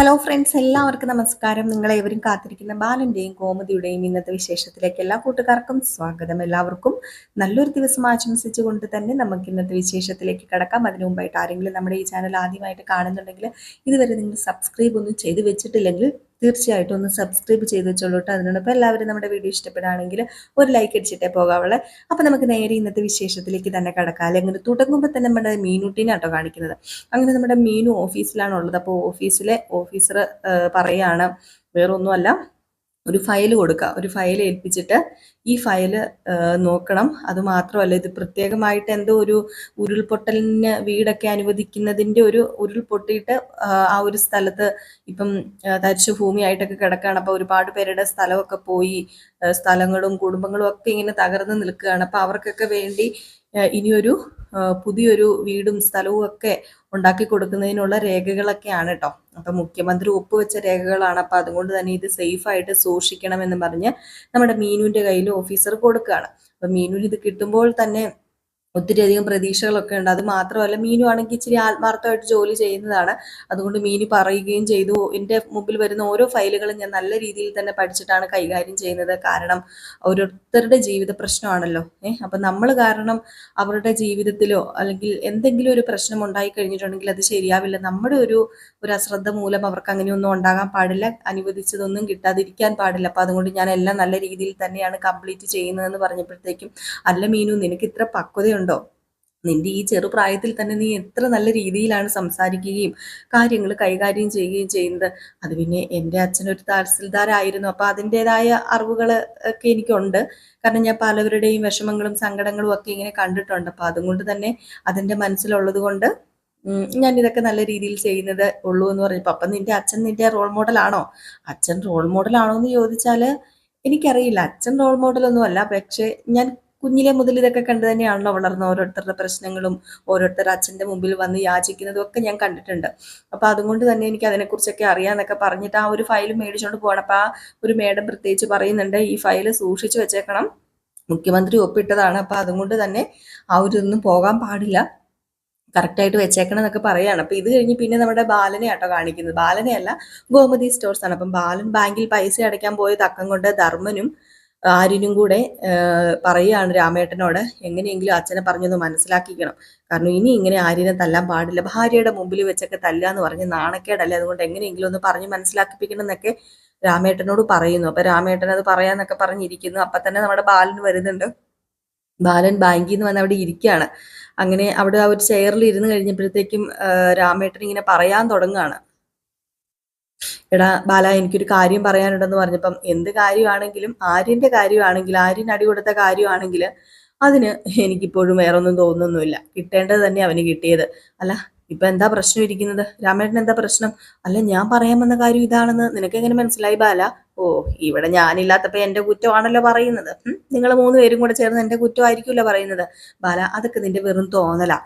Hello friends എല്ലാവർക്കും നമസ്കാരം. നിങ്ങളേവരും കാത്തിരിക്കുന്ന ബാലന്റെയും കോമതിയുടെയും ഇന്നത്തെ വിശേഷത്തിലേക്ക് എല്ലാ കൂട്ടുകാർക്കും സ്വാഗതം. എല്ലാവർക്കും നല്ലൊരു ദിവസം ആശംസിച്ചുകൊണ്ട് തന്നെ നമുക്ക് ഇന്നത്തെ വിശേഷത്തിലേക്ക് കടക്കാം. അതിനു മുമ്പായിട്ട് ആരെങ്കിലും നമ്മുടെ ഈ ചാനൽ ആദ്യമായിട്ട് കാണുന്നുണ്ടെങ്കിൽ ഇതുവരെ നിങ്ങൾ സബ്സ്ക്രൈബ് ഒന്നും ചെയ്ത് വെച്ചിട്ടില്ലെങ്കിൽ തീർച്ചയായിട്ടും ഒന്ന് സബ്സ്ക്രൈബ് ചെയ്ത് വെച്ചോളൂ കേട്ടോ. അതിനോടൊപ്പം എല്ലാവരും നമ്മുടെ വീഡിയോ ഇഷ്ടപ്പെടുകയാണെങ്കിൽ ഒരു ലൈക്ക് അടിച്ചിട്ടേ പോകാവുള്ളൂ. അപ്പോൾ നമുക്ക് നേരെ ഇന്നത്തെ വിശേഷത്തിലേക്ക് തന്നെ കിടക്കാം. അങ്ങനെ തുടങ്ങുമ്പോൾ തന്നെ നമ്മുടെ മീനുട്ടീനാട്ടോ കാണിക്കുന്നത്. അങ്ങനെ നമ്മുടെ മീനു ഓഫീസിലാണുള്ളത് അപ്പോൾ ഓഫീസിലെ ഓഫീസർ പറയുകയാണ് വേറൊന്നുമല്ല. ഒരു ഫയൽ കൊടുക്കുക ഒരു ഫയൽ ഏൽപ്പിച്ചിട്ട് ഈ ഫയൽ നോക്കണം. അത് മാത്രമല്ല ഇത് പ്രത്യേകമായിട്ട് എന്തോ ഒരു ഉരുൾപൊട്ടലിന് വീടൊക്കെ അനുവദിക്കുന്നതിന്റെ ഒരു ഉരുൾപൊട്ടിയിട്ട് ആ ഒരു സ്ഥലത്ത് ഇപ്പം തരിശു ഭൂമിയായിട്ടൊക്കെ കിടക്കുകയാണ് അപ്പോൾ ഒരുപാട് പേരുടെ സ്ഥലമൊക്കെ പോയി സ്ഥലങ്ങളും കുടുംബങ്ങളും ഒക്കെ ഇങ്ങനെ തകർന്ന് നിൽക്കുകയാണ്. അപ്പോൾ അവർക്കൊക്കെ വേണ്ടി ഇനിയൊരു പുതിയൊരു വീടും സ്ഥലവും ഒക്കെ ഉണ്ടാക്കി കൊടുക്കുന്നതിനുള്ള രേഖകളൊക്കെയാണ് കേട്ടോ അപ്പം മുഖ്യമന്ത്രി ഒപ്പുവെച്ച രേഖകളാണ്. അപ്പം അതുകൊണ്ട് തന്നെ ഇത് സേഫ് ആയിട്ട് സൂക്ഷിക്കണമെന്ന് പറഞ്ഞ് നമ്മുടെ മീനുവിന്റെ കയ്യിൽ ഓഫീസർ കൊടുക്കുകയാണ് അപ്പം മീനുവിന് ഇത് കിട്ടുമ്പോൾ തന്നെ ഒത്തിരിയധികം പ്രതീക്ഷകളൊക്കെ ഉണ്ട്. അത് മാത്രമല്ല മീനു ആണെങ്കിൽ ഇച്ചിരി ആത്മാർത്ഥമായിട്ട് ജോലി ചെയ്യുന്നതാണ്. അതുകൊണ്ട് മീനു പറയുകയും ചെയ്തു. എന്റെ മുമ്പിൽ വരുന്ന ഓരോ ഫയലുകളും ഞാൻ നല്ല രീതിയിൽ തന്നെ പഠിച്ചിട്ടാണ് കൈകാര്യം ചെയ്യുന്നത്. കാരണം ഓരോരുത്തരുടെ ജീവിത പ്രശ്നമാണല്ലോ. ഏഹ് അപ്പം നമ്മൾ കാരണം അവരുടെ ജീവിതത്തിലോ അല്ലെങ്കിൽ എന്തെങ്കിലും ഒരു പ്രശ്നം ഉണ്ടായി കഴിഞ്ഞിട്ടുണ്ടെങ്കിൽ അത് ശരിയാവില്ല. നമ്മുടെ ഒരു ഒരു അശ്രദ്ധ മൂലം അവർക്ക് അങ്ങനെയൊന്നും ഉണ്ടാകാൻ പാടില്ല. അനുവദിച്ചതൊന്നും കിട്ടാതിരിക്കാൻ പാടില്ല. അപ്പം അതുകൊണ്ട് ഞാൻ എല്ലാം നല്ല രീതിയിൽ തന്നെയാണ് കംപ്ലീറ്റ് ചെയ്യുന്നതെന്ന് പറഞ്ഞപ്പോഴത്തേക്കും അല്ല മീനു നിനക്ക് ഇത്ര പക്വതയുണ്ട്. ഉണ്ടോ? നിന്റെ ഈ ചെറുപ്രായത്തിൽ തന്നെ നീ എത്ര നല്ല രീതിയിലാണ് സംസാരിക്കുകയും കാര്യങ്ങൾ കൈകാര്യം ചെയ്യുകയും ചെയ്യുന്നത്. അത് പിന്നെ എന്റെ അച്ഛനൊരു തഹസിൽദാരായിരുന്നു. അപ്പോൾ അതിന്റെതായ അറിവുകൾ ഒക്കെ എനിക്കുണ്ട്. കാരണം ഞാൻ പലവരുടെയും വിഷമങ്ങളും സങ്കടങ്ങളും ഒക്കെ ഇങ്ങനെ കണ്ടിട്ടുണ്ട്. അപ്പോൾ അതുകൊണ്ട് തന്നെ അതിന്റെ മനസ്സിലുള്ളത് കൊണ്ട് ഞാൻ ഇതൊക്കെ നല്ല രീതിയിൽ ചെയ്യുന്നത് ഉള്ളൂ എന്ന് പറഞ്ഞപ്പോൾ അപ്പം നിന്റെ അച്ഛൻ നിന്റെ റോൾ മോഡലാണോ അച്ഛൻ റോൾ മോഡലാണോ എന്ന് ചോദിച്ചാൽ എനിക്കറിയില്ല. അച്ഛൻ റോൾ മോഡലൊന്നുമല്ല പക്ഷേ ഞാൻ കുഞ്ഞിലെ മുതൽ ഇതൊക്കെ കണ്ടു തന്നെയാണല്ലോ വളർന്ന ഓരോരുത്തരുടെ പ്രശ്നങ്ങളും ഓരോരുത്തർ അച്ഛന്റെ മുമ്പിൽ വന്ന് യാചിക്കുന്നതും ഒക്കെ ഞാൻ കണ്ടിട്ടുണ്ട്. അപ്പോൾ അതുകൊണ്ട് തന്നെ എനിക്ക് അതിനെക്കുറിച്ചൊക്കെ അറിയാമെന്നൊക്കെ പറഞ്ഞിട്ട് ആ ഒരു ഫയൽ മേടിച്ചുകൊണ്ട് പോകണം ആ ഒരു മേഡം പ്രത്യേകിച്ച് പറയുന്നുണ്ട് ഈ ഫയൽ സൂക്ഷിച്ചു വെച്ചേക്കണം. മുഖ്യമന്ത്രി ഒപ്പിട്ടതാണ്. അപ്പോൾ അതുകൊണ്ട് തന്നെ ആ ഒരു ഇതൊന്നും പോകാൻ പാടില്ല. കറക്റ്റായിട്ട് വെച്ചേക്കണം എന്നൊക്കെ പറയുകയാണ് അപ്പം ഇത് കഴിഞ്ഞ് പിന്നെ നമ്മുടെ ബാലനെ ആട്ടോ കാണിക്കുന്നത്. ബാലനെയല്ല ഗോമതി സ്റ്റോർസ് ആണ് അപ്പം ബാലൻ ബാങ്കിൽ പൈസ അടയ്ക്കാൻ പോയ തക്കം കൊണ്ട് ധർമ്മനും ആര്യനും കൂടെ പറയുകയാണ് രാമേട്ടനോട് എങ്ങനെയെങ്കിലും അച്ഛനെ പറഞ്ഞൊന്ന് മനസ്സിലാക്കിക്കണം. കാരണം ഇനി ഇങ്ങനെ ആര്യനെ തല്ലാൻ പാടില്ല. ഭാര്യയുടെ മുമ്പിൽ വെച്ചൊക്കെ തല്ല എന്ന് പറഞ്ഞ് നാണക്കേടല്ലേ? അതുകൊണ്ട് എങ്ങനെയെങ്കിലും ഒന്ന് പറഞ്ഞ് മനസ്സിലാക്കിപ്പിക്കണം എന്നൊക്കെ രാമേട്ടനോട് പറയുന്നു. അപ്പൊ രാമേട്ടൻ അത് പറയാന്നൊക്കെ പറഞ്ഞിരിക്കുന്നു. അപ്പൊ തന്നെ നമ്മുടെ ബാലൻ വരുന്നുണ്ട്. ബാലൻ ബാങ്കിൽ നിന്ന് വന്ന് അവിടെ ഇരിക്കുകയാണ്. അങ്ങനെ അവിടെ ആ ഒരു ചെയറിൽ ഇരുന്ന് കഴിഞ്ഞപ്പോഴത്തേക്കും രാമേട്ടൻ ഇങ്ങനെ പറയാൻ തുടങ്ങുകയാണ്. എടാ ബാല എനിക്കൊരു കാര്യം പറയാനുണ്ടെന്ന് പറഞ്ഞപ്പം എന്ത് കാര്യമാണെങ്കിലും ആര്യന്റെ കാര്യമാണെങ്കിൽ ആര്യൻ അടി കൊടുത്ത കാര്യമാണെങ്കിൽ അതിന് എനിക്കിപ്പോഴും വേറൊന്നും തോന്നുന്നൊന്നുമില്ല കിട്ടേണ്ടത് തന്നെ അവന് കിട്ടിയത്. അല്ല ഇപ്പൊ എന്താ പ്രശ്നം ഇരിക്കുന്നത്? രാമേട്ടൻ എന്താ പ്രശ്നം? അല്ല ഞാൻ പറയാൻ വന്ന കാര്യം ഇതാണെന്ന് നിനക്ക് എങ്ങനെ മനസ്സിലായി ബാല? ഓ ഇവിടെ ഞാനില്ലാത്തപ്പോ എന്റെ കുറ്റമാണല്ലോ പറയുന്നത്. നിങ്ങൾ മൂന്ന് പേരും കൂടെ ചേർന്ന് എന്റെ കുറ്റമായിരിക്കുമല്ലോ പറയുന്നത്. ബാല അതൊക്കെ നിന്റെ വെറും തോന്നലാ.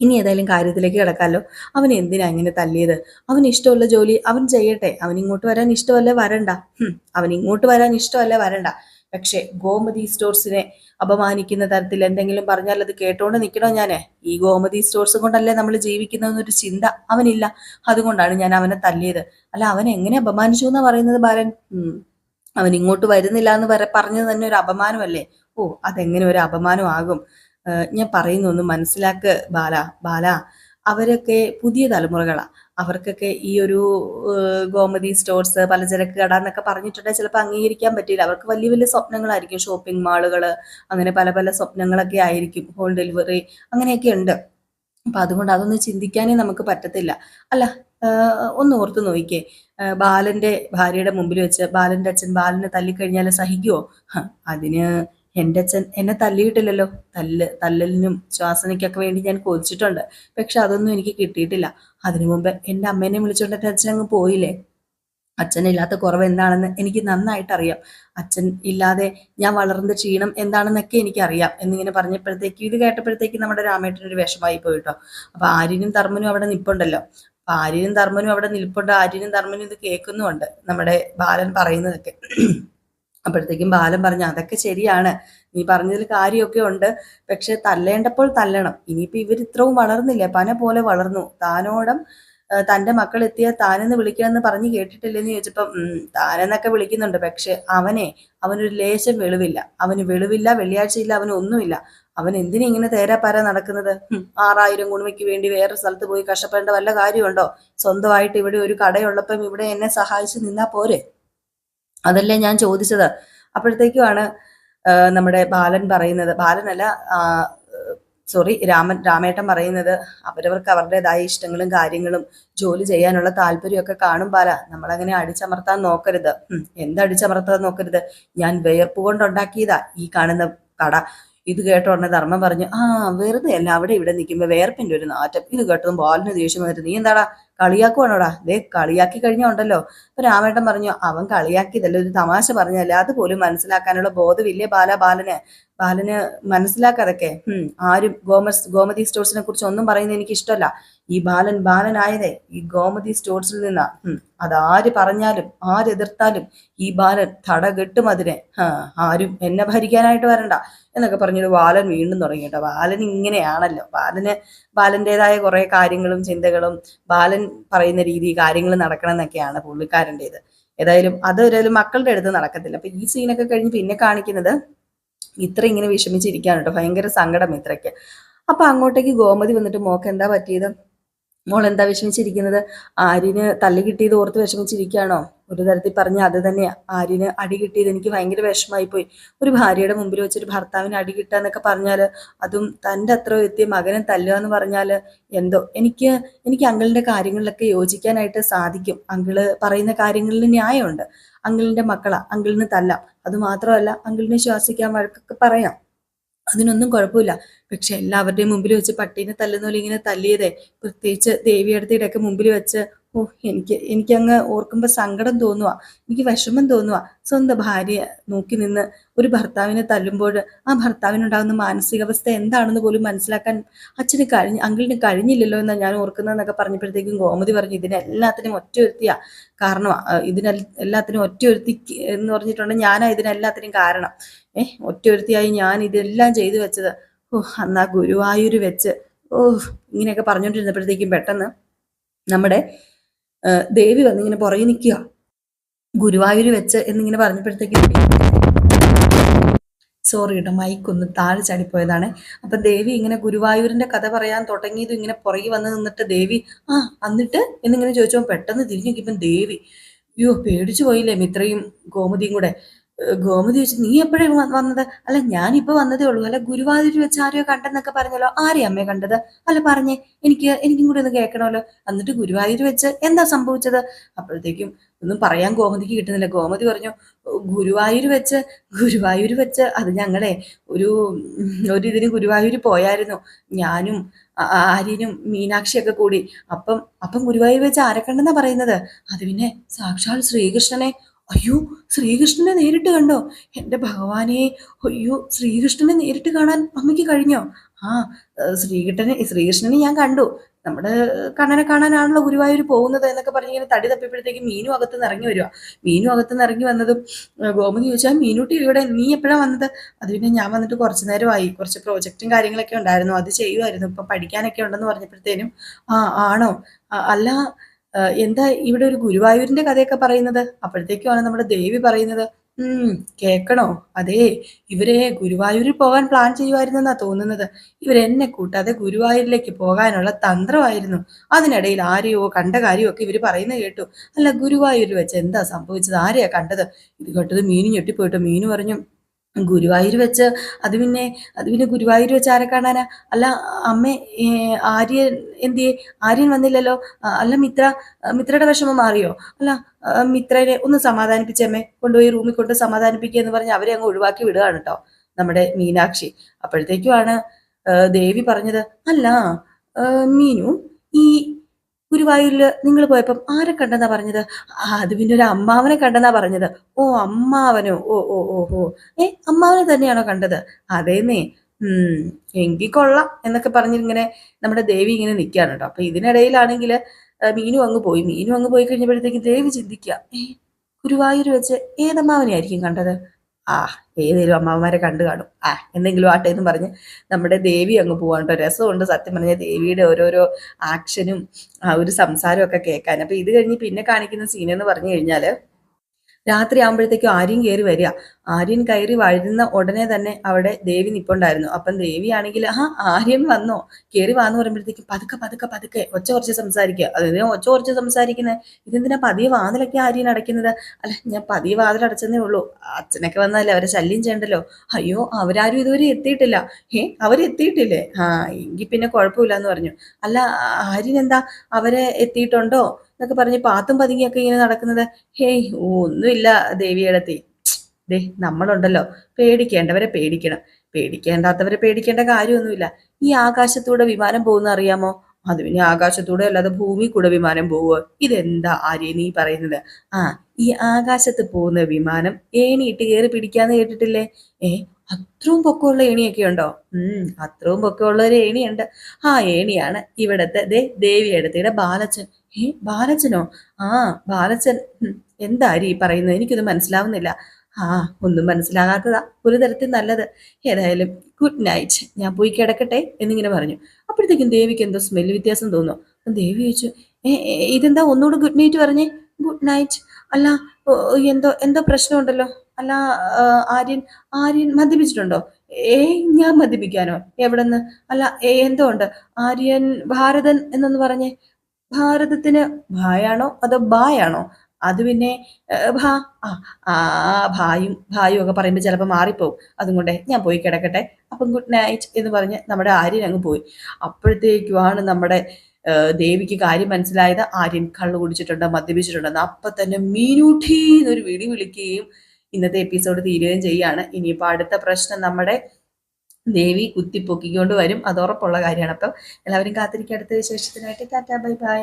ഇനി ഏതായാലും കാര്യത്തിലേക്ക് കിടക്കാമല്ലോ അവൻ എന്തിനാ ഇങ്ങനെ തല്ലിയത്? അവൻ ഇഷ്ടമുള്ള ജോലി അവൻ ചെയ്യട്ടെ. അവൻ ഇങ്ങോട്ട് വരാൻ ഇഷ്ടമല്ലേ വരണ്ട. അവൻ ഇങ്ങോട്ട് വരാൻ ഇഷ്ടമല്ലേ വരണ്ട. പക്ഷേ ഗോമതി സ്റ്റോർസിനെ അപമാനിക്കുന്ന തരത്തിൽ എന്തെങ്കിലും പറഞ്ഞാൽ അത് കേട്ടോണ്ട് നിൽക്കണോ ഞാൻ ഈ ഗോമതി സ്റ്റോർസ് കൊണ്ടല്ലേ നമ്മൾ ജീവിക്കുന്നതെന്നൊരു ചിന്ത അവനില്ല. അതുകൊണ്ടാണ് ഞാൻ അവനെ തല്ലിയത്. അല്ല അവൻ എങ്ങനെ അപമാനിച്ചു എന്നാ പറയുന്നത് ബാലൻ? അവൻ ഇങ്ങോട്ട് വരുന്നില്ല എന്ന് പറ പറഞ്ഞത് തന്നെ ഒരു അപമാനമല്ലേ? ഓ അതെങ്ങനെ ഒരു അപമാനമാകും? ഞാൻ പറയുന്നൊന്ന് മനസ്സിലാക്ക് ബാല ബാല. അവരൊക്കെ പുതിയ തലമുറകളാണ് അവർക്കൊക്കെ ഈ ഒരു ഗോമതി സ്റ്റോർസ് പലചരക്ക് കട എന്നൊക്കെ പറഞ്ഞിട്ടുണ്ടെങ്കിൽ ചിലപ്പോൾ അംഗീകരിക്കാൻ പറ്റില്ല അവർക്ക് വലിയ വലിയ സ്വപ്നങ്ങളായിരിക്കും. ഷോപ്പിംഗ് മാളുകൾ അങ്ങനെ പല പല സ്വപ്നങ്ങളൊക്കെ ആയിരിക്കും. ഹോം ഡെലിവറി അങ്ങനെയൊക്കെ ഉണ്ട്. അപ്പം അതുകൊണ്ട് അതൊന്നും ചിന്തിക്കാനേ നമുക്ക് പറ്റത്തില്ല. അല്ല ഒന്ന് ഓർത്ത് നോക്കിക്കേ. ബാലന്റെ ഭാര്യയുടെ മുമ്പിൽ വെച്ച് ബാലന്റെ അച്ഛൻ ബാലനെ തല്ലിക്കഴിഞ്ഞാൽ സഹിക്കുമോ അതിന് എന്റെ അച്ഛൻ എന്നെ തല്ലിയിട്ടില്ലല്ലോ. തല്ല് തല്ലലിനും ശ്വാസനയ്ക്കൊക്കെ വേണ്ടി ഞാൻ കൊതിച്ചിട്ടുണ്ട്. പക്ഷെ അതൊന്നും എനിക്ക് കിട്ടിയിട്ടില്ല. അതിനു മുമ്പ് എന്റെ അമ്മേനെ വിളിച്ചുകൊണ്ട് എന്റെ അച്ഛൻ അങ്ങ് പോയില്ലേ? അച്ഛനില്ലാത്ത കുറവ് എന്താണെന്ന് എനിക്ക് നന്നായിട്ട് അറിയാം അച്ഛൻ ഇല്ലാതെ ഞാൻ വളർന്ന ക്ഷീണം എന്താണെന്നൊക്കെ എനിക്കറിയാം എന്നിങ്ങനെ പറഞ്ഞപ്പോഴത്തേക്ക് ഇത് കേട്ടപ്പോഴത്തേക്ക് നമ്മുടെ രാമേട്ടനൊരു വിഷമായി പോയിട്ടോ. അപ്പൊ ആര്യനും ധർമ്മനും അവിടെ നിപ്പുണ്ടല്ലോ. അപ്പൊ ആര്യനും ധർമ്മനും അവിടെ നിൽപ്പുണ്ട്. ആര്യനും ധർമ്മനും ഇത് കേൾക്കുന്നുമുണ്ട് നമ്മുടെ ബാലൻ പറയുന്നതൊക്കെ. അപ്പോഴത്തേക്കും ബാലൻ പറഞ്ഞു അതൊക്കെ ശരിയാണ്. നീ പറഞ്ഞതിൽ കാര്യമൊക്കെ ഉണ്ട്. പക്ഷെ തല്ലേണ്ടപ്പോൾ തല്ലണം. ഇനിയിപ്പോൾ ഇവർ ഇത്രയും വളർന്നില്ല? പന പോലെ വളർന്നു. താനോടം തന്റെ മക്കൾ എത്തിയ താനെന്ന് വിളിക്കണമെന്ന് പറഞ്ഞ് കേട്ടിട്ടില്ലെന്ന് ചോദിച്ചപ്പം താനെന്നൊക്കെ വിളിക്കുന്നുണ്ട്. പക്ഷെ അവനെ അവനൊരു ലേശം വെളിവില്ല. അവന് വെളിവില്ല വെള്ളിയാഴ്ചയില്ല അവന് ഒന്നുമില്ല. അവൻ എന്തിനു ഇങ്ങനെ തേരാപ്പാര നടക്കുന്നത്? ആറായിരം ഗുണമയ്ക്ക് വേണ്ടി വേറെ സ്ഥലത്ത് പോയി കഷ്ടപ്പെടേണ്ട വല്ല കാര്യമുണ്ടോ? സ്വന്തമായിട്ട് ഇവിടെ ഒരു കടയുള്ളപ്പം ഇവിടെ എന്നെ സഹായിച്ച് നിന്നാ പോരെ? അതല്ലേ ഞാൻ ചോദിച്ചത്. അപ്പോഴത്തേക്കുമാണ് നമ്മുടെ ബാലൻ പറയുന്നത്. ബാലനല്ല സോറി രാമൻ രാമേട്ടൻ പറയുന്നത് അവരവർക്ക് അവരുടേതായ ഇഷ്ടങ്ങളും കാര്യങ്ങളും ജോലി ചെയ്യാനുള്ള താല്പര്യമൊക്കെ കാണും പാല നമ്മളങ്ങനെ അടിച്ചമർത്താൻ നോക്കരുത്. എന്ത് അടിച്ചമർത്താൻ നോക്കരുത്? ഞാൻ വേർപ്പ് കൊണ്ടുണ്ടാക്കിയതാ. ഈ കാണുന്ന കട. ഇത് കേട്ട ഉടനെ ധർമ്മം പറഞ്ഞു ആ വെറുതെ അല്ല അവിടെ ഇവിടെ നിൽക്കുമ്പോൾ വേർപ്പിന്റെ ഒരു നാറ്റം. ഇത് കേട്ടതും ബാലിന് ദേഷ്യം വന്നിട്ട് നീ എന്താടാ കളിയാക്കുവാണോടാ? ദേ കളിയാക്കി കഴിഞ്ഞുണ്ടല്ലോ. അപ്പൊ രാമേട്ടൻ പറഞ്ഞു അവൻ കളിയാക്കിയതല്ല ഒരു തമാശ പറഞ്ഞല്ലേ അതുപോലും മനസ്സിലാക്കാനുള്ള ബോധമില്ലേ ബാല ബാലന്? ബാലന് മനസ്സിലാക്കാതൊക്കെ ഉം ആരും ഗോമസ് ഗോമതി സ്റ്റോഴ്സിനെ കുറിച്ച് ഒന്നും പറയുന്നത് എനിക്ക് ഇഷ്ടമല്ല ഈ ബാലൻ ബാലനായതേ ഈ ഗോമതി സ്റ്റോർസിൽ നിന്നാ. അതാര് പറഞ്ഞാലും ആരെതിർത്താലും ഈ ബാലൻ തട കെട്ടും അതിനെ. ആരും എന്നെ ഭരിക്കാനായിട്ട് വരണ്ട എന്നൊക്കെ പറഞ്ഞിട്ട് ബാലൻ വീണ്ടും തുടങ്ങി കേട്ടോ. ബാലൻ ഇങ്ങനെയാണല്ലോ. ബാലന് ബാലന്റെതായ കുറേ കാര്യങ്ങളും ചിന്തകളും ബാലൻ പറയുന്ന രീതി കാര്യങ്ങൾ നടക്കണം എന്നൊക്കെയാണ് പുള്ളിക്കാരന്റെത് ഏതായാലും അത് ഒരായാലും മക്കളുടെ അടുത്ത് നടക്കത്തില്ല. അപ്പൊ ഈ സീനൊക്കെ കഴിഞ്ഞ് പിന്നെ കാണിക്കുന്നത് ഇത്ര ഇങ്ങനെ വിഷമിച്ചിരിക്കുകയാണ് കേട്ടോ. ഭയങ്കര സങ്കടം ഇത്രയ്ക്ക്. അപ്പൊ അങ്ങോട്ടേക്ക് ഗോമതി വന്നിട്ട് മോക്ക് എന്താ പറ്റിയത്? മോൾ എന്താ വിഷമിച്ചിരിക്കുന്നത്? ആര്യന് തല്ലി കിട്ടിയത് ഓർത്ത് വിഷമിച്ചിരിക്കുകയാണോ? ഒരു തരത്തിൽ പറഞ്ഞ അത് തന്നെയാണ് ആര്യന് അടി കിട്ടിയത് എനിക്ക് ഭയങ്കര വിഷമായി പോയി. ഒരു ഭാര്യയുടെ മുമ്പിൽ വെച്ചൊരു ഭർത്താവിന് അടി കിട്ടുക എന്നൊക്കെ പറഞ്ഞാൽ അതും തന്റെ അത്ര എത്തിയ മകനെ തല്ലുക എന്ന് പറഞ്ഞാൽ എന്തോ? എനിക്ക് എനിക്ക് അങ്കിളിന്റെ കാര്യങ്ങളിലൊക്കെ യോജിക്കാനായിട്ട് സാധിക്കും. അങ്കിൾ പറയുന്ന കാര്യങ്ങളിൽ ന്യായമുണ്ട്. അങ്കിളിന്റെ മക്കളാ. അങ്കിളിന് തല്ലാം. അത് മാത്രമല്ല അങ്കിളിനെ ശ്വാസിക്കാൻ വഴക്കൊക്കെ പറയാം. അതിനൊന്നും കുഴപ്പമില്ല. പക്ഷെ എല്ലാവരുടെയും മുമ്പിൽ വെച്ച് പട്ടീനെ തല്ലുന്ന പോലെ ഇങ്ങനെ തല്ലിയതേ. പ്രത്യേകിച്ച് ദേവിയടുത്തിടയ്ക്ക് മുമ്പിൽ വെച്ച് ഓ എനിക്ക് എനിക്ക് എനിക്കങ്ങ് ഓർക്കുമ്പോൾ സങ്കടം തോന്നുക എനിക്ക് വിഷമം തോന്നുക സ്വന്തം ഭാര്യ നോക്കി നിന്ന് ഒരു ഭർത്താവിനെ തല്ലുമ്പോൾ ആ ഭർത്താവിനുണ്ടാകുന്ന മാനസികാവസ്ഥ എന്താണെന്ന് പോലും മനസ്സിലാക്കാൻ അച്ഛന് കഴിഞ്ഞ് അങ്കിളിന് കഴിഞ്ഞില്ലല്ലോ എന്നാണ് ഞാൻ ഓർക്കുന്നതെന്നൊക്കെ പറഞ്ഞപ്പോഴത്തേക്കും ഗോമതി പറഞ്ഞു ഇതിനെല്ലാത്തിനും ഒറ്റ ഒരുത്തിയാ കാരണം ഇതിനെ എല്ലാത്തിനും ഒറ്റ ഒരുത്തി എന്ന് പറഞ്ഞിട്ടുണ്ടെങ്കിൽ ഞാനാ ഇതിനെല്ലാത്തിനും കാരണം. ഏഹ് ഒറ്റ ഒരുത്തിയായി ഞാൻ ഇതെല്ലാം ചെയ്തു വെച്ചത്. ഓ അന്നാ ഗുരുവായൂർ വെച്ച്. ഓ ഇങ്ങനെയൊക്കെ പറഞ്ഞുകൊണ്ടിരുന്നപ്പോഴത്തേക്കും പെട്ടെന്ന് നമ്മുടെ ദേവി വന്നിങ്ങനെ പുറകെ നിൽക്കുക ഗുരുവായൂർ വെച്ച് എന്നിങ്ങനെ പറഞ്ഞപ്പോഴത്തേക്കും സോറി കേട്ടോ മൈക്കൊന്ന് താഴെ ചാടിപ്പോയതാണ്. അപ്പൊ ദേവി ഇങ്ങനെ ഗുരുവായൂരിന്റെ കഥ പറയാൻ തുടങ്ങിയതും ഇങ്ങനെ പുറകെ വന്ന് നിന്നിട്ട് ദേവി ആ എന്നിട്ട്? എന്നിങ്ങനെ ചോദിച്ചപ്പോൾ പെട്ടെന്ന് തിരിഞ്ഞു നോക്കിയപ്പം ദേവി അയ്യോ പേടിച്ചു പോയില്ലേ മിത്രയും ഗോമതിയും കൂടെ? ഗോമതി ചോദിച്ചു നീ എപ്പോഴേ വന്നത്? അല്ല ഞാനിപ്പോ വന്നതേ ഉള്ളൂ. അല്ല ഗുരുവായൂർ വെച്ച് ആരെയോ കണ്ടെന്നൊക്കെ പറഞ്ഞല്ലോ. ആരെയും അമ്മയെ കണ്ടത്? അല്ല പറഞ്ഞേ. എനിക്ക് എനിക്കും കൂടി ഒന്ന് കേൾക്കണമല്ലോ. എന്നിട്ട് ഗുരുവായൂർ വെച്ച് എന്താ സംഭവിച്ചത്? അപ്പോഴത്തേക്കും ഒന്നും പറയാൻ ഗോമതിക്ക് കിട്ടുന്നില്ല. ഗോമതി പറഞ്ഞു ഗുരുവായൂർ വെച്ച് ഗുരുവായൂർ വെച്ച് അത് ഞങ്ങളെ ഒരു ഒരു ഇതിന് ഗുരുവായൂർ പോയായിരുന്നു. ഞാനും ആര്യനും മീനാക്ഷിയൊക്കെ കൂടി. അപ്പം അപ്പം ഗുരുവായൂർ വെച്ച് ആരെ കണ്ടെന്നാ പറയുന്നത്? അത് പിന്നെ സാക്ഷാൽ ശ്രീകൃഷ്ണനെ അയ്യോ ശ്രീകൃഷ്ണനെ നേരിട്ട് കണ്ടോ? എന്റെ ഭഗവാനെ അയ്യോ ശ്രീകൃഷ്ണനെ നേരിട്ട് കാണാൻ അമ്മയ്ക്ക് കഴിഞ്ഞോ? ആ ശ്രീകൃഷ്ണനെ ശ്രീകൃഷ്ണനെ ഞാൻ കണ്ടു. നമ്മുടെ കണ്ണനെ കാണാനാണല്ലോ ഗുരുവായൂർ പോകുന്നത് എന്നൊക്കെ പറഞ്ഞ് ഇങ്ങനെ തടി തപ്പിയപ്പോഴത്തേക്ക് മീനു അകത്ത് നിന്ന് ഇറങ്ങി വരിക മീനു അകത്ത് നിന്ന് ഇറങ്ങി വന്നതും ഗോമതി ചോദിച്ചാൽ മീനുട്ടി ഇവിടെ നീ എപ്പോഴാണ് വന്നത്? അത് പിന്നെ ഞാൻ വന്നിട്ട് കുറച്ച് നേരമായി. കുറച്ച് പ്രോജക്റ്റും കാര്യങ്ങളൊക്കെ ഉണ്ടായിരുന്നു. അത് ചെയ്യുമായിരുന്നു ഇപ്പം പഠിക്കാനൊക്കെ ഉണ്ടെന്ന് പറഞ്ഞപ്പോഴത്തേനും ആ ആണോ? അല്ല എന്താ ഇവിടെ ഒരു ഗുരുവായൂരിന്റെ കഥയൊക്കെ പറയുന്നത്? അപ്പോഴത്തേക്കുമാണ് നമ്മുടെ ദേവി പറയുന്നത് ഉം കേക്കണോ അതേ ഇവരെ ഗുരുവായൂരിൽ പോകാൻ പ്ലാൻ ചെയ്യുമായിരുന്നെന്നാ തോന്നുന്നത്. ഇവരെന്നെ കൂട്ടാതെ ഗുരുവായൂരിലേക്ക് പോകാനുള്ള തന്ത്രമായിരുന്നു. അതിനിടയിൽ ആരെയോ കണ്ട കാര്യമൊക്കെ ഇവർ പറയുന്നത് കേട്ടു. അല്ല ഗുരുവായൂരിൽ വെച്ച് എന്താ സംഭവിച്ചത്? ആരെയാ കണ്ടത്? ഇത് കേട്ടത് മീനു ഞെട്ടിപ്പോയിട്ട്. മീനു പറഞ്ഞു ഗുരുവായൂർ വെച്ച് അത് പിന്നെ അത് പിന്നെ ഗുരുവായൂർ വെച്ച് ആരെ കാണാനാ? അല്ല അമ്മ ആര്യൻ എന്തിയെ? ആര്യൻ വന്നില്ലല്ലോ. അല്ല മിത്ര മിത്രയുടെ വിഷമം മാറിയോ? അല്ല മിത്രനെ ഒന്ന് സമാധാനിപ്പിച്ച അമ്മേ. കൊണ്ടുപോയി റൂമിൽ കൊണ്ട് സമാധാനിപ്പിക്കുക എന്ന് പറഞ്ഞ് അവരെ അങ്ങ് ഒഴിവാക്കി വിടുകയാണ് കേട്ടോ നമ്മുടെ മീനാക്ഷി. അപ്പോഴത്തേക്കുമാണ് ദേവി പറഞ്ഞത് അല്ല മീനു ഈ ഗുരുവായൂരിൽ നിങ്ങൾ പോയപ്പം ആരെ കണ്ടെന്നാ പറഞ്ഞത്? അത് പിന്നെ ഒരു അമ്മാവനെ കണ്ടെന്നാ പറഞ്ഞത്. ഓ അമ്മാവനോ? ഓ ഓ ഓ ഓ. ഏ അമ്മാവനെ തന്നെയാണോ കണ്ടത്? അതേന്നേ. ഉം എങ്കിൽ കൊള്ളാം എന്നൊക്കെ പറഞ്ഞിങ്ങനെ നമ്മുടെ ദേവി ഇങ്ങനെ നിൽക്കുകയാണ് കേട്ടോ അപ്പൊ ഇതിനിടയിലാണെങ്കിൽ മീനു അങ്ങ് പോയി. മീനു അങ്ങ് പോയി കഴിഞ്ഞപ്പോഴത്തേക്ക് ദേവി ചിന്തിക്കുക ഏ ഗുരുവായൂർ വെച്ച് ഏതമ്മാവനെ ആയിരിക്കും കണ്ടത്? ആ ഏതെങ്കിലും അമ്മമാരെ കണ്ടു കാണും. ആ എന്തെങ്കിലും ആട്ടെ എന്ന് പറഞ്ഞ് നമ്മുടെ ദേവി അങ്ങ് പോവാൻ കേട്ടോ രസമുണ്ട് സത്യം പറഞ്ഞ ദേവിയുടെ ഓരോരോ ആക്ഷനും ആ ഒരു സംസാരമൊക്കെ കേൾക്കാൻ. അപ്പൊ ഇത് കഴിഞ്ഞ് പിന്നെ കാണിക്കുന്ന സീൻ എന്ന് പറഞ്ഞു കഴിഞ്ഞാൽ രാത്രി ആകുമ്പോഴത്തേക്കും ആര്യൻ കയറി വരിക. ആര്യൻ കയറി വഴുന്ന ഉടനെ തന്നെ അവിടെ ദേവി നിപ്പുണ്ടായിരുന്നു. അപ്പം ദേവി ആണെങ്കിൽ ആ ആര്യൻ വന്നോ? കയറി വാന്ന് പറയുമ്പോഴത്തേക്കും പതുക്കെ പതുക്കെ പതുക്കെ ഒച്ച കുറച്ച് സംസാരിക്കുക. അതെന്തിനാ ഒച്ച കുറച്ച് സംസാരിക്കുന്നത് ഇതെന്തിനാ പതിയെ വാതിലൊക്കെ ആര്യൻ അടയ്ക്കുന്നത്? അല്ല ഞാൻ പതിയെ വാതിൽ ഉള്ളൂ. അച്ഛനൊക്കെ വന്നാലേ അവരെ ശല്യം ചെയ്യണ്ടല്ലോ. അയ്യോ അവരാരും ഇതുവരെ എത്തിയിട്ടില്ല. ഏ അവരെത്തിയിട്ടില്ലേ ആ എങ്കിൽ പിന്നെ കുഴപ്പമില്ല എന്ന് പറഞ്ഞു. അല്ല ആര്യൻ എന്താ അവരെ എത്തിയിട്ടുണ്ടോ? എന്നൊക്കെ പറഞ്ഞ് പാത്തും പതുങ്ങിയൊക്കെ ഇങ്ങനെ നടക്കുന്നത്. ഹേയ് ഒന്നുമില്ല ദേവിയടത്തി ദേ നമ്മളുണ്ടല്ലോ. പേടിക്കേണ്ടവരെ പേടിക്കണം. പേടിക്കേണ്ടാത്തവരെ പേടിക്കേണ്ട കാര്യമൊന്നുമില്ല. ഈ ആകാശത്തൂടെ വിമാനം പോകുന്ന അറിയാമോ? അത് പിന്നെ ആകാശത്തൂടെ അല്ലാതെ ഭൂമി കൂടെ വിമാനം പോവുക ഇതെന്താ ആര്യ നീ പറയുന്നത്? ആ ഈ ആകാശത്ത് പോകുന്ന വിമാനം ഏണിയിട്ട് കയറി പിടിക്കാന്ന് കേട്ടിട്ടില്ലേ? ഏ അത്രയും പൊക്കമുള്ള ഏണിയൊക്കെ ഉണ്ടോ? ഉം അത്രയും പൊക്കമുള്ള ഒരു ഏണിയുണ്ട്. ആ ഏണിയാണ് ഇവിടത്തെ ദേ ദേവിയടത്തിയുടെ ബാലച്ചൻ. ഏ ബാലച്ചനോ ആ ബാലച്ചൻ എന്താരി ഈ പറയുന്നത്? എനിക്കൊന്നും മനസ്സിലാവുന്നില്ല. ആ ഒന്നും മനസ്സിലാകാത്തതാ. ഒരു തരത്തിൽ നല്ലത്. ഏതായാലും ഗുഡ് നൈറ്റ് ഞാൻ പോയി കിടക്കട്ടെ എന്നിങ്ങനെ പറഞ്ഞു. അപ്പോഴത്തേക്കും ദേവിക്ക് എന്തോ സ്മെല്ല് വ്യത്യാസം തോന്നുന്നു. ദേവി ചോദിച്ചു ഏ ഇതെന്താ ഒന്നുകൂടെ ഗുഡ് നൈറ്റ് പറഞ്ഞേ? ഗുഡ് നൈറ്റ് അല്ല എന്തോ എന്തോ പ്രശ്നമുണ്ടല്ലോ. അല്ല ആര്യൻ ആര്യൻ മദ്യപിച്ചിട്ടുണ്ടോ? ഏ ഞാൻ മദ്യപിക്കാനോ? എവിടെന്ന്? അല്ല എന്തോ ഉണ്ട്? ആര്യൻ ഭാരതൻ എന്നൊന്ന് പറഞ്ഞേ. ഭാരതത്തിന് ഭായാണോ അതോ ബായാണോ? അത് പിന്നെ ഭാ ആ ആ ഭായും ഭായും ഒക്കെ പറയുമ്പോൾ ചിലപ്പോൾ മാറിപ്പോവും. അതുകൊണ്ട് ഞാൻ പോയി കിടക്കട്ടെ. അപ്പം ഗുഡ് നൈറ്റ് എന്ന് പറഞ്ഞ് നമ്മുടെ ആര്യൻ അങ്ങ് പോയി. അപ്പോഴത്തേക്കുമാണ് നമ്മുടെ ദേവിക്ക് കാര്യം മനസ്സിലായത്. ആര്യൻ കള്ളു കുടിച്ചിട്ടുണ്ട് മദ്യപിച്ചിട്ടുണ്ടെന്ന് അപ്പം തന്നെ മീനൂട്ടി എന്നൊരു വിളി വിളിക്കുകയും ഇന്നത്തെ എപ്പിസോഡ് തീരുകയും ചെയ്യാണ്. ഇനിയിപ്പോൾ അടുത്ത പ്രശ്നം നമ്മുടെ ദേവി കുത്തിപ്പൊക്കിക്കൊണ്ട് വരും. അത് ഉറപ്പുള്ള കാര്യമാണ്. അപ്പം എല്ലാവരും കാത്തിരിക്കുക അടുത്ത വിശേഷത്തിനായിട്ട് ടാറ്റാ ബൈ ബൈ.